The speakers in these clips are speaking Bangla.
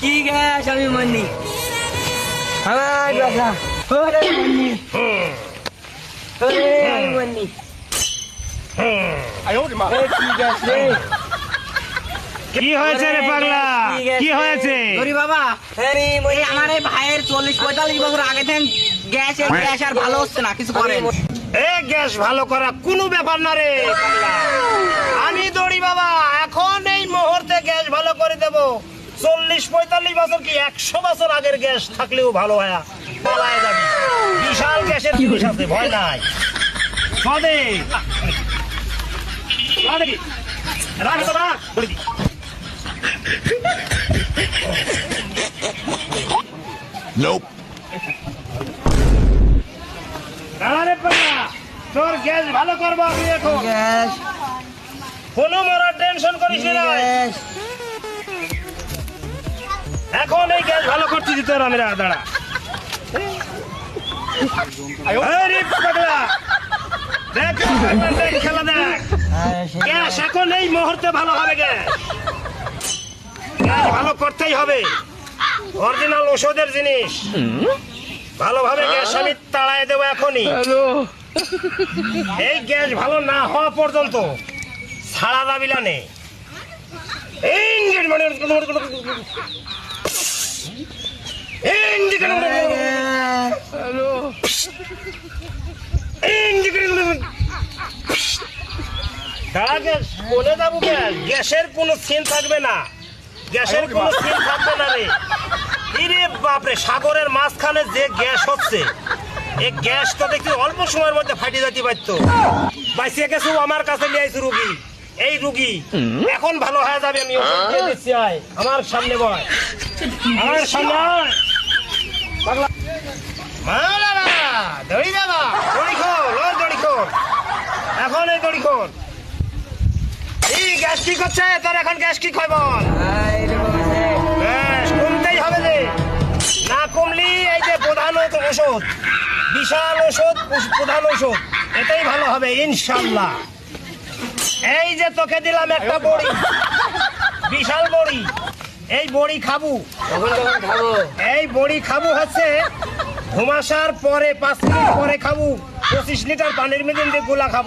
কি গ্যাস আমি আমার কথা আমি কি হয়েছে রে পাগলা কি হয়েছে গরি বাবা ভাইয়ের চল্লিশ পঁয়তাল্লিশ বছর আগে থেকে গ্যাসের গ্যাস আর ভালো হচ্ছে না কিছু করে এ গ্যাস ভালো করা কোনো ব্যাপার না রে আমি দড়ি বাবা এখন এই মুহূর্তে গ্যাস ভালো করে দেবো। চল্লিশ পঁয়তাল্লিশ বছর কি? একশো বছর আগের গ্যাস থাকলেও ভালো হয় পালায় যাবি। বিশাল গ্যাসের জিনিস আছে ভয় নাই। সদে রাখ তো রাখ। বলে দি। দাঁড়া রে তোর গ্যাস ভালো করব আমি এখন। গ্যাস। কোনো মরার টেনশন করিস না। এখন এই গ্যাস ভালো করতে দিতে আমি রা দাঁড়া। খেলা দেখ। গ্যাস এখন এই মুহূর্তে ভালো হবে গ্যাস। গ্যাস ভালো করতেই হবে। অরিজিনাল ওষুধের জিনিস। ভালোভাবে গ্যাস আমি তাড়াই দেবো এখনই। এই গ্যাস ভালো না হওয়া পর্যন্ত ছাড়া দাবিলা নেই। কোনে যাব গ্যাসের কোনো সিন থাকবে না। গ্যাসের কোনো সিন থাকবে না রে। ইরে বাপরে সাগরের মাঝখানে যে গ্যাস হচ্ছে এই গ্যাস তো দেখি অল্প সময়ের মধ্যে ফাটি যেতে পারতো। বাইসে গেছে আমার কাছে নিয়ে আইছে রুগী। এই রুগী এখন ভালো হয়ে যাবে আমি দিচ্ছি আয়। আমার সামনে বয়। দড়ি যাবা দড়ি খোল এখন এই দড়ি খোল এই গ্যাস কি তোর এখন গ্যাস কি বল গ্যাস কমতেই হবে রে। না কমলি, এই যে প্রধান ওষুধ, বিশাল ওষুধ প্রধান ওষুধ এটাই ভালো হবে ইনশাল্লাহ এই যে তোকে দিলাম একটা বড়ি, বিশাল বড়ি। এই বড়ি খাব। এই বড়ি খাব হচ্ছে ঘুমাসার পরে পাঁচ মিনিট পরে খাব। পঁচিশ লিটার পানির মেদিন দিয়ে গোলা খাব।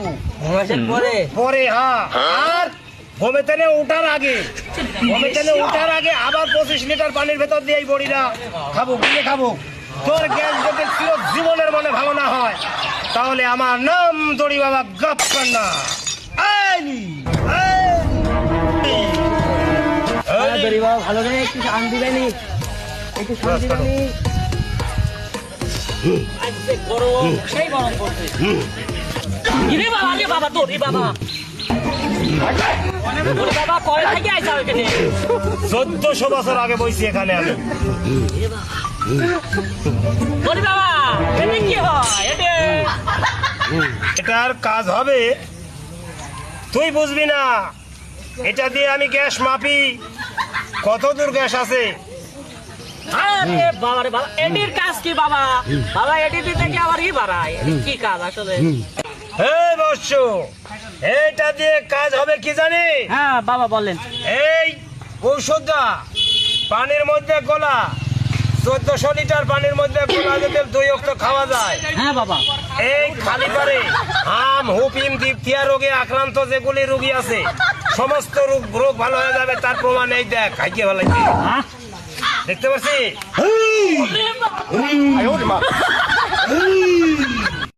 পরে? পরে হ্যাঁ। আর ভূমিতেনে উঠার আগে ভূমিতেনে উঠার আগে আবার পঁচিশ লিটার পানির ভেতর দিয়ে এই বড়িটা খাব গিয়ে খাব। তোর গ্যাস যদি চির জীবনের মনে ভালো না হয় তাহলে আমার নাম দড়ি বাবা গাপ্পান্না আইলি বাবা ভালো করে একটু শান্তি একটু শান্তি বাবা তোর বাবা। চোদ্দশো বছর আগে বইছি এখানে আমি। ওরে বাবা এটা কি হয়? এটা এটার কাজ হবে তুই বুঝবি না। এটা দিয়ে আমি গ্যাস মাপি। কত দূর গ্যাস আছে? আরে বাবা রে বাবা এটির কাজ কি বাবা? বাবা দিতে কি আবার ই বাড়ায়? কি কাজ আসলে? হে বৎস এইটা দিয়ে কাজ হবে কি জানি? হ্যাঁ বাবা বলেন। এই ঔষধটা পানির মধ্যে গোলা চোদ্দশো লিটার পানির মধ্যে গোলা যদি দুই অক্ত খাওয়া যায়। হ্যাঁ বাবা। এই খালি পারে হাম হুপিম দিপথিয়া রোগে আক্রান্ত যেগুলি রোগী আছে সমস্ত রোগ রোগ ভালো হয়ে যাবে তার প্রমাণ এই দেখ খাইকে ভালো হ্যাঁ? দেখতে পাচ্ছি?